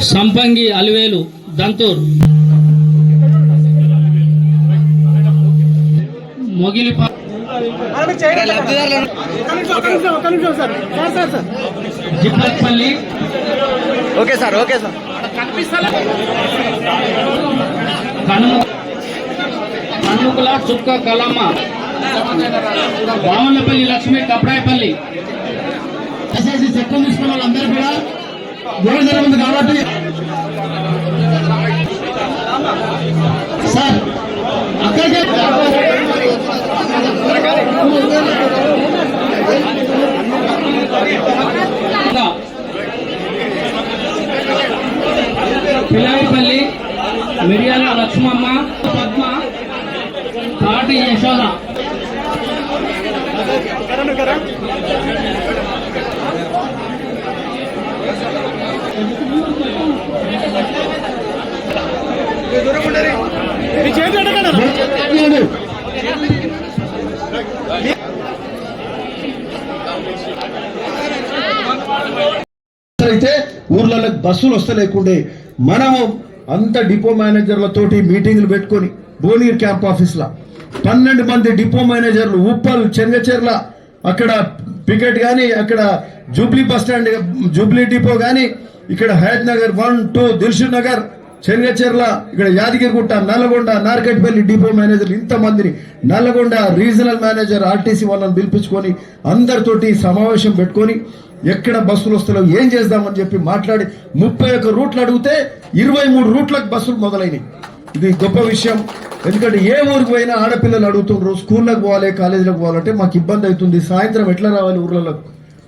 Sampangi Alivelu Danthur. Mogili Jippalpalli okay sir okay sir. కను కన్నుకుల Chukka Kalamma. బావనపల్లి Lakshmi కప్రాయపల్లి. SSC చట్టం తీసుకున్న వాళ్ళందరూ కూడా గోడ ఉంది కాబట్టి. సార్ అక్కడికే పిల్లాయిపల్లి మిరియాల లక్ష్మమ్మ పద్మ తాటి యశోద. అయితే ఊర్లలో బస్సులు వస్తలేకుండే మనము అంత డిపో మేనేజర్లతోటి మీటింగ్లు పెట్టుకొని భువనగిరి క్యాంప్ ఆఫీస్లో పన్నెండు మంది డిపో మేనేజర్లు ఉప్పల్ చెంగచెర్ల అక్కడ పికెట్ కానీ అక్కడ Jubilee bus stand Jubilee depot కానీ ఇక్కడ హయత్ నగర్ వన్ టూ దిల్షు నగర్ చెంగచెర్ల ఇక్కడ యాదగిరిగుట్ట నల్లగొండ నార్కెట్పల్లి డిపో మేనేజర్లు ఇంతమందిని నల్లగొండ రీజనల్ మేనేజర్ ఆర్టీసీ వాళ్ళని పిలిపించుకొని అందరితోటి సమావేశం పెట్టుకొని ఎక్కడ బస్సులు వస్తలేవు ఏం చేద్దామని చెప్పి మాట్లాడి ముప్పై ఒక్క రూట్లు అడిగితే ఇరవై మూడు రూట్లకు బస్సులు మొదలైనవి ఇది గొప్ప విషయం. ఎందుకంటే ఏ ఊరికి పోయినా ఆడపిల్లలు అడుగుతుండ్రు స్కూళ్ళకు పోవాలి కాలేజీలకు పోవాలంటే మాకు ఇబ్బంది అవుతుంది. సాయంత్రం ఎట్లా రావాలి ఊర్లలో?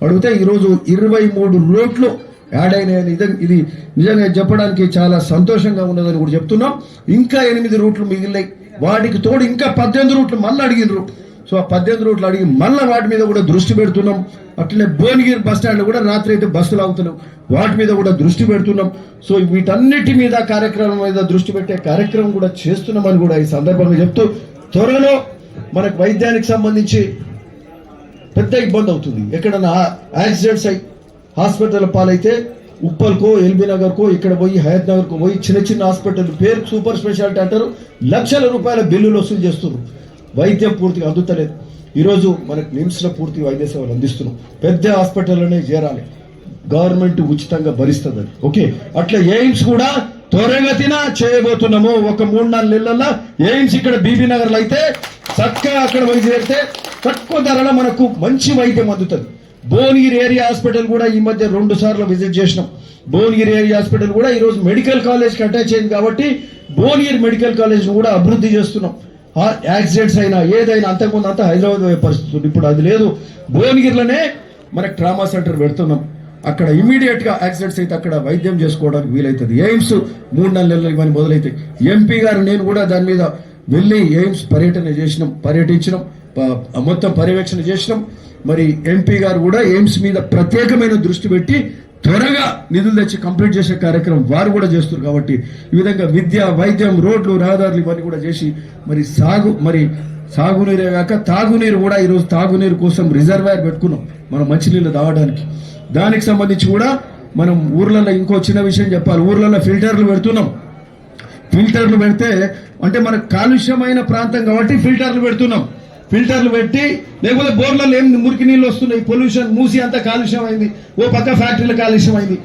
అడిగితే ఈరోజు ఇరవై మూడు రోడ్లు యాడ్ అయినాయని ఇది- ఇది నిజంగా చెప్పడానికి చాలా సంతోషంగా ఉన్నదని కూడా చెప్తున్నాం. ఇంకా ఎనిమిది రూట్లు మిగిలినాయి. వాటికి తోడు ఇంకా పద్దెనిమిది రూట్లు మళ్ళీ అడిగినరు సో ఆ పద్దెనిమిది రూట్లు అడిగి మళ్ళీ వాటి మీద కూడా దృష్టి పెడుతున్నాం. అట్లనే భువనగిరి బస్ స్టాండ్ కూడా రాత్రి అయితే బస్సులు అవుతున్నాం వాటి మీద కూడా దృష్టి పెడుతున్నాం. సో వీటన్నిటి మీద కార్యక్రమం మీద దృష్టి పెట్టే కార్యక్రమం కూడా చేస్తున్నామని కూడా ఈ సందర్భంగా చెప్తూ త్వరలో మనకు వైద్యానికి సంబంధించి పెద్ద ఇబ్బంది అవుతుంది. ఎక్కడన్నా యాక్సిడెంట్స్ అయి హాస్పిటల్ పాలైతే ఉప్పల్కో ఎల్బీ నగర్కో ఇక్కడ పోయి హయత్ నగర్కో పోయి చిన్న చిన్న హాస్పిటల్ పేరు సూపర్ స్పెషాలిటీ అంటారు. లక్షల రూపాయల బిల్లులు వసూలు చేస్తున్నారు. వైద్యం పూర్తిగా అందుతలేదు. ఈరోజు మనకు నిమ్స్లో పూర్తి వైద్య సేవలు అందిస్తున్నాం. పెద్ద హాస్పిటల్లోనే చేరాలి. గవర్నమెంట్ ఉచితంగా భరిస్తుంది అది ఓకే? అట్లా ఎయిమ్స్ కూడా త్వరగతిన చేయబోతున్నాము. ఒక మూడు నాలుగు నెలల్లో ఎయిమ్స్ ఇక్కడ బీబీ నగర్లో అయితే చక్కగా అక్కడ పోయి చేరితే తక్కువ ధరలో మనకు మంచి వైద్యం అందుతుంది. భువనగిరి ఏరియా హాస్పిటల్ కూడా ఈ మధ్య రెండు సార్లు విజిట్ చేసినాం. భువనగిరి ఏరియా హాస్పిటల్ కూడా ఈరోజు మెడికల్ కాలేజ్కి అటాచ్ అయింది కాబట్టి భువనగిరి మెడికల్ కాలేజ్ కూడా అభివృద్ధి చేస్తున్నాం. యాక్సిడెంట్స్ అయినా ఏదైనా అంతకుముందు అంతా హైదరాబాద్ పరిస్థితి ఇప్పుడు అది లేదు. భువనగిరిలోనే మనకు ట్రామా సెంటర్ పెడుతున్నాం. అక్కడ ఇమీడియట్గా యాక్సిడెంట్స్ అయితే అక్కడ వైద్యం చేసుకోవడానికి వీలవుతుంది ఎయిమ్స్ మూడు నాలుగు నెలలు ఇవన్నీ మొదలైతాయి. ఎంపీ గారు నేను కూడా దాని మీద వెళ్ళి ఎయిమ్స్ పర్యటన చేసినాం పర్యటించినాం. మొత్తం పర్యవేక్షణ చేసినాం. మరి ఎంపీ గారు కూడా ఎయిమ్స్ మీద ప్రత్యేకమైన దృష్టి పెట్టి త్వరగా నిధులు తెచ్చి కంప్లీట్ చేసే కార్యక్రమం వారు కూడా చేస్తున్నారు కాబట్టి ఈ విధంగా విద్య వైద్యం రోడ్లు రహదారులు ఇవన్నీ కూడా చేసి మరి సాగు మరి సాగునీరే కాక తాగునీరు కూడా ఈరోజు తాగునీరు కోసం రిజర్వాయర్ పెట్టుకున్నాం మనం మంచినీళ్ళు తాగడానికి. దానికి సంబంధించి కూడా మనం ఊర్లలో ఇంకో చిన్న విషయం చెప్పాలి. ఊర్లలో ఫిల్టర్లు పెడుతున్నాం. ఫిల్టర్లు పెడితే అంటే మనకు కాలుష్యమైన ప్రాంతం కాబట్టి ఫిల్టర్లు పెడుతున్నాం. ఫిల్టర్లు పెట్టి లేకపోతే బోర్లలో ఏం మురికి నీళ్ళు వస్తున్నాయి పొల్యూషన్ మూసి అంతా కాలుష్యం అయింది ఓ పక్క ఫ్యాక్టరీలు కాలుష్యం అయింది.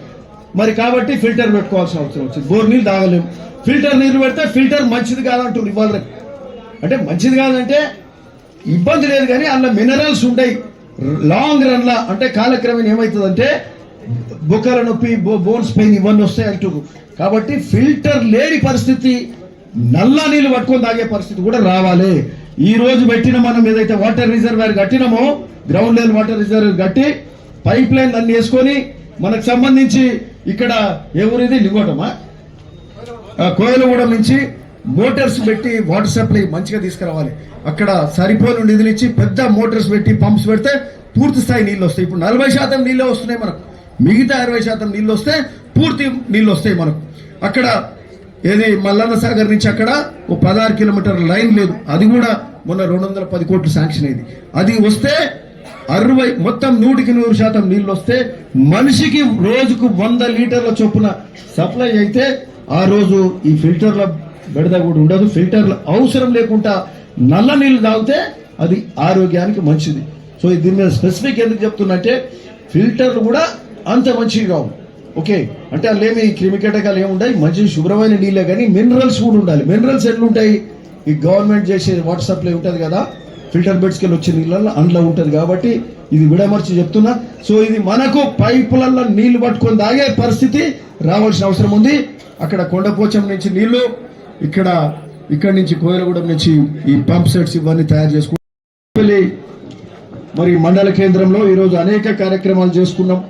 మరి కాబట్టి ఫిల్టర్ పెట్టుకోవాల్సిన అవసరం వచ్చింది. బోర్ నీళ్ళు తాగలేము. ఫిల్టర్ నీళ్ళు పెడితే ఫిల్టర్ మంచిది కాదంటుంది ఇవాళ. అంటే మంచిది కాదంటే ఇబ్బంది లేదు కానీ అందులో మినరల్స్ ఉంటాయి. లాంగ్ రన్లో అంటే కాలక్రమేణ ఏమవుతుందంటే బొక్కల నొప్పి బో- బోన్స్ పెయిన్ ఇవన్నీ వస్తాయి అంటున్నారు. కాబట్టి ఫిల్టర్ లేని పరిస్థితి నల్ల నీళ్ళు పట్టుకొని తాగే పరిస్థితి కూడా రావాలి. ఈ రోజు పెట్టిన మనం ఏదైతే వాటర్ రిజర్వాయర్ కట్టినామో గ్రౌండ్ లెవెల్ వాటర్ రిజర్వాయర్ కట్టి పైప్ లైన్ అన్ని వేసుకొని మనకు సంబంధించి ఇక్కడ ఎవరిది లింగోటమా? కోయలగూడెం నుంచి మోటార్స్ పెట్టి వాటర్ సప్లై మంచిగా తీసుకురావాలి. అక్కడ సరిపోని నిధులు ఇచ్చి పెద్ద మోటార్స్ పెట్టి పంప్స్ పెడితే పూర్తి స్థాయి నీళ్ళు వస్తాయి. ఇప్పుడు నలభై శాతం నీళ్ళే వస్తున్నాయి మనకు. మిగతా అరవై శాతం నీళ్ళు వస్తే పూర్తి నీళ్ళు వస్తాయి మనకు. అక్కడ ఏది మల్లన్న సాగర్ నుంచి అక్కడ ఓ పదహారు కిలోమీటర్ల లైన్ లేదు. అది కూడా మొన్న రెండు వందల పది కోట్లు శాంక్షన్ అయింది. అది వస్తే అరవై మొత్తం నూటికి నూరు శాతం నీళ్ళు వస్తే మనిషికి రోజుకు వంద లీటర్ల చొప్పున సప్లై అయితే ఆ రోజు ఈ ఫిల్టర్ల బెడద కూడా ఉండదు. ఫిల్టర్ల అవసరం లేకుండా నల్ల నీళ్ళు తాగితే అది ఆరోగ్యానికి మంచిది. సో దీని మీద స్పెసిఫిక్ ఎందుకు చెప్తున్నట్టే ఫిల్టర్లు కూడా అంత మంచివి కావు. ఓకే? అంటే అందులో క్రిమికీటకాలు ఏముంటాయి మంచి శుభ్రమైన నీళ్ళే కానీ మినరల్స్ కూడా ఉండాలి. మినరల్స్ ఎట్లుంటాయి? ఈ గవర్నమెంట్ చేసే వాటర్ సప్లై ఉంటుంది కదా ఫిల్టర్ బెడ్స్కి వెళ్ళి వచ్చే నీళ్ళల్లో అందులో ఉంటుంది కాబట్టి ఇది విడమర్చి చెప్తున్నా. సో ఇది మనకు పైపులలో నీళ్ళు పట్టుకొని తాగే పరిస్థితి రావాల్సిన అవసరం ఉంది. అక్కడ కొండపోచం నుంచి నీళ్ళు ఇక్కడ ఇక్కడ నుంచి కోయలగూడెం నుంచి ఈ పంప్ సెట్స్ ఇవన్నీ తయారు చేసుకుంటాం మరి మండల కేంద్రంలో ఈరోజు అనేక కార్యక్రమాలు చేసుకున్నాం.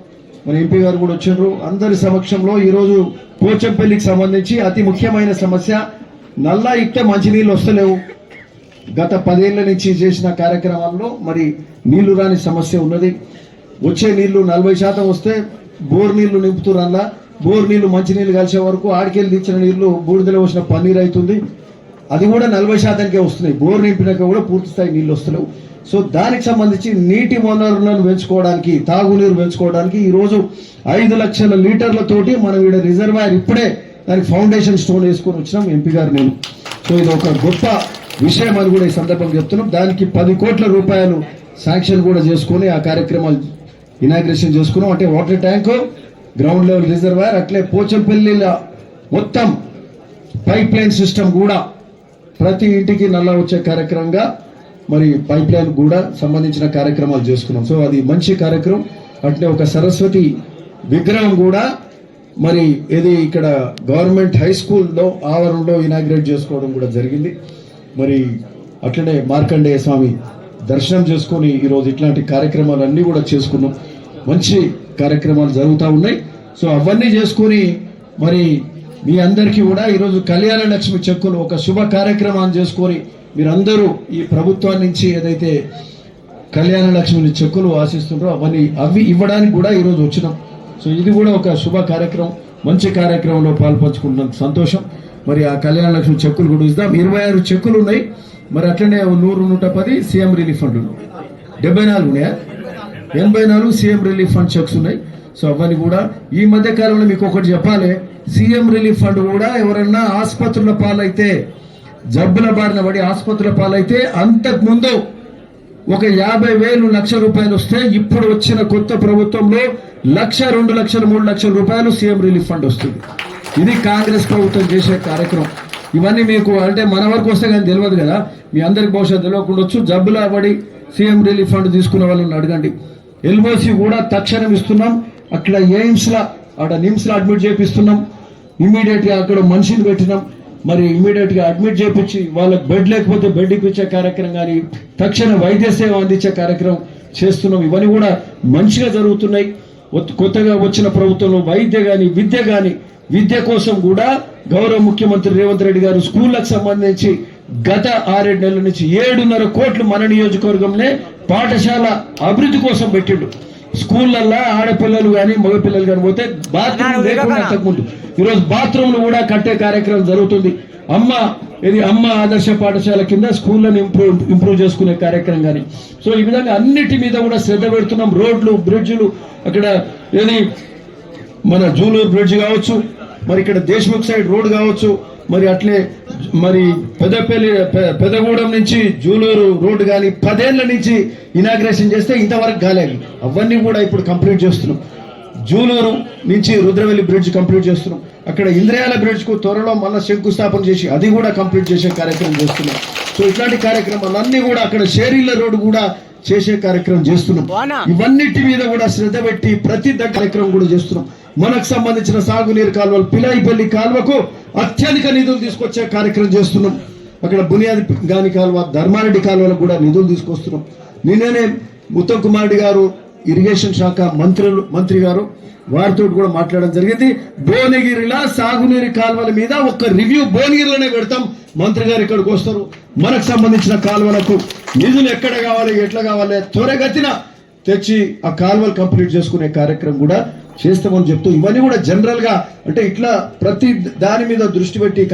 మరి ఎంపీ గారు కూడా వచ్చారు అందరి సమక్షంలో ఈరోజు పోచంపల్లికి సంబంధించి అతి ముఖ్యమైన సమస్య నల్లా ఇట్టే మంచినీళ్ళు వస్తలేవు. గత పదేళ్ళ నుంచి చేసిన కార్యక్రమాల్లో మరి నీళ్ళు రాని సమస్య ఉన్నది. వచ్చే నీళ్ళు నలభై శాతం వస్తే బోర్ నీళ్ళు నింపుతురల్లా బోర్ నీళ్ళు మంచినీళ్ళు కలిసే వరకు ఆడికెళ్ళి తెచ్చిన నీళ్ళు బూడిదలో వచ్చిన పన్నీర్ అవుతుంది అది కూడా నలభై శాతానికే వస్తున్నాయి. బోర్ నింపినాక కూడా పూర్తి స్థాయి నీళ్ళు వస్తలేవు. సో దానికి సంబంధించి నీటి వనరులను పెంచుకోవడానికి తాగునీరు పెంచుకోవడానికి ఈ రోజు ఐదు లక్షల లీటర్లతోటి మనం ఈడ రిజర్వాయర్ ఇప్పుడే దానికి ఫౌండేషన్ స్టోన్ వేసుకొని వచ్చినాం ఎంపీ గారు నేను. సో ఇది ఒక గొప్ప విషయం అని కూడా ఈ సందర్భంగా చెప్తున్నాం. దానికి పది కోట్ల రూపాయలు శాంక్షన్ కూడా చేసుకొని ఆ కార్యక్రమాలు ఇనాగ్రేషన్ చేసుకున్నాం. అంటే water tank ground level reservoir అట్లే పోచంపల్లిల మొత్తం పైప్ లైన్ సిస్టమ్ కూడా ప్రతి ఇంటికి నల్ల వచ్చే కార్యక్రమంగా మరి పైప్ లైన్ కూడా సంబంధించిన కార్యక్రమాలు చేసుకున్నాం. సో అది మంచి కార్యక్రమం. అట్లే ఒక సరస్వతి విగ్రహం కూడా మరి ఇది ఇక్కడ గవర్నమెంట్ హై స్కూల్లో ఆవరణలో ఇనాగ్రేట్ చేసుకోవడం కూడా జరిగింది. మరి అట్లనే మార్కండేయ స్వామి దర్శనం చేసుకొని ఈరోజు ఇట్లాంటి కార్యక్రమాలు అన్నీ కూడా చేసుకున్నాం. మంచి కార్యక్రమాలు జరుగుతూ ఉన్నాయి. సో అవన్నీ చేసుకొని మరి మీ అందరికీ కూడా ఈరోజు కళ్యాణ లక్ష్మి చెక్కులు ఒక శుభ కార్యక్రమాన్ని చేసుకొని మీరందరూ ఈ ప్రభుత్వం నుంచి ఏదైతే కళ్యాణ లక్ష్మిని చెక్కులు ఆశిస్తుంటారో అవన్నీ అవి ఇవ్వడానికి కూడా ఈరోజు వచ్చినాం. సో ఇది కూడా ఒక శుభ కార్యక్రమం మంచి కార్యక్రమంలో పాల్పంచుకుంటున్నందుకు సంతోషం. మరి ఆ కళ్యాణ లక్ష్మి చెక్కులు కూడా ఇద్దాం ఇరవై ఆరు చెక్కులు ఉన్నాయి. మరి అట్లనే ఓ నూరు నూట పది సీఎం రిలీఫ్ ఫండ్ ఉన్నాయి. డెబ్బై నాలుగు ఉన్నాయా? ఎనభై నాలుగు సీఎం రిలీఫ్ ఫండ్ చెక్స్ ఉన్నాయి. సో అవన్నీ కూడా ఈ మధ్య కాలంలో మీకు ఒకటి చెప్పాలి. సీఎం రిలీఫ్ ఫండ్ కూడా ఎవరన్నా ఆసుపత్రుల పాలైతే జబ్బుల బారిన పడి ఆసుపత్రుల పాలైతే అంతకు ముందు ఒక యాభై వేలు లక్ష రూపాయలు వస్తే ఇప్పుడు వచ్చిన కొత్త ప్రభుత్వంలో లక్ష రెండు లక్షలు మూడు లక్షల రూపాయలు సీఎం రిలీఫ్ ఫండ్ వస్తుంది. ఇది కాంగ్రెస్ ప్రభుత్వం చేసే కార్యక్రమం. ఇవన్నీ మీకు అంటే మన వరకు వస్తే కానీ తెలియదు కదా. మీ అందరికి బహుశా తెలియకుండా వచ్చు జబ్బులా పడి సీఎం రిలీఫ్ ఫండ్ తీసుకున్న వాళ్ళని అడగండి. ఎల్ఓసి కూడా తక్షణం ఇస్తున్నాం. అక్కడ ఎయిమ్స్ అక్కడ నిమ్స్లో అడ్మిట్ చేపిస్తున్నాం. ఇమీడియట్గా అక్కడ మనిషిని పెట్టినాం. మరి ఇమ్మీడియట్గా అడ్మిట్ చేయించి వాళ్ళకి బెడ్ లేకపోతే బెడ్ ఇప్పించే కార్యక్రమం కానీ తక్షణ వైద్య సేవ అందించే కార్యక్రమం చేస్తున్నాం. ఇవన్నీ కూడా మంచిగా జరుగుతున్నాయి. కొత్తగా వచ్చిన ప్రభుత్వంలో వైద్య కానీ విద్య కానీ విద్య కోసం కూడా గౌరవ ముఖ్యమంత్రి రేవంత్ రెడ్డి గారు స్కూళ్ళకు సంబంధించి గత ఆరేడు నెలల నుంచి ఏడున్నర కోట్లు మన నియోజకవర్గంలో పాఠశాల అభివృద్ధి కోసం పెట్టిండు. స్కూళ్ళల్లో ఆడపిల్లలు కానీ మగపిల్లలు కానీ పోతే బాత్రూమ్ లేకుండా అంతకుముందు ఈరోజు బాత్రూమ్లు కూడా కట్టే కార్యక్రమం జరుగుతుంది. అమ్మ ఇది అమ్మ ఆదర్శ పాఠశాల కింద స్కూళ్ళని ఇంప్రూవ్ ఇంప్రూవ్ చేసుకునే కార్యక్రమం కానీ సో ఈ విధంగా అన్నిటి మీద కూడా శ్రద్ధ పెడుతున్నాం. రోడ్లు బ్రిడ్జ్లు అక్కడ ఏది మన జూలూరు బ్రిడ్జ్ కావచ్చు మరి ఇక్కడ దేశ్ముఖ్ సైడ్ రోడ్ కావచ్చు మరి అట్లే మరి పెద్దపల్లి పె- పెదగూడెం నుంచి జూలూరు రోడ్ కానీ పదేళ్ళ నుంచి ఇనాగ్రేషన్ చేస్తే ఇంతవరకు కాలేదు. అవన్నీ కూడా ఇప్పుడు కంప్లీట్ చేస్తున్నాం. జూలూరు నుంచి రుద్రవెల్లి బ్రిడ్జ్ కంప్లీట్ చేస్తున్నాం. అక్కడ ఇంద్రయాల బ్రిడ్జ్కు త్వరలో మళ్ళీ శంకుస్థాపన చేసి అది కూడా కంప్లీట్ చేసే కార్యక్రమం చేస్తున్నాం. సో ఇట్లాంటి కార్యక్రమాలన్నీ కూడా అక్కడ షేరీల రోడ్ కూడా చేసే కార్యక్రమం చేస్తున్నాం. ఇవన్నిటి మీద కూడా శ్రద్ధ పెట్టి ప్రతి కార్యక్రమం కూడా చేస్తున్నాం. మనకు సంబంధించిన సాగునీరు కాలువలు పిలాయిపల్లి కాలువకు అత్యధిక నిధులు తీసుకొచ్చే కార్యక్రమం చేస్తున్నాం. అక్కడ బునియాది గాని కాలువ ధర్మారెడ్డి కాలువలకు కూడా నిధులు తీసుకొస్తున్నాం. నిన్ననే ఉత్తమ్ కుమార్ రెడ్డి గారు ఇరిగేషన్ శాఖ మంత్రులు మంత్రి గారు వారితో కూడా మాట్లాడడం జరిగింది. భువనగిరిలో సాగునీరు కాలువల మీద ఒక రివ్యూ భువనగిరిలోనే పెడతాం. మంత్రి గారు ఇక్కడికి వస్తారు. మనకు సంబంధించిన కాలువలకు నిధులు ఎక్కడ కావాలి ఎట్లా కావాలి త్వరగతిన తెచ్చి ఆ కాలువలు కంప్లీట్ చేసుకునే కార్యక్రమం కూడా చేస్తామని చెప్తూ ఇవన్నీ కూడా జనరల్గా అంటే ఇట్లా ప్రతి దాని మీద దృష్టి పెట్టి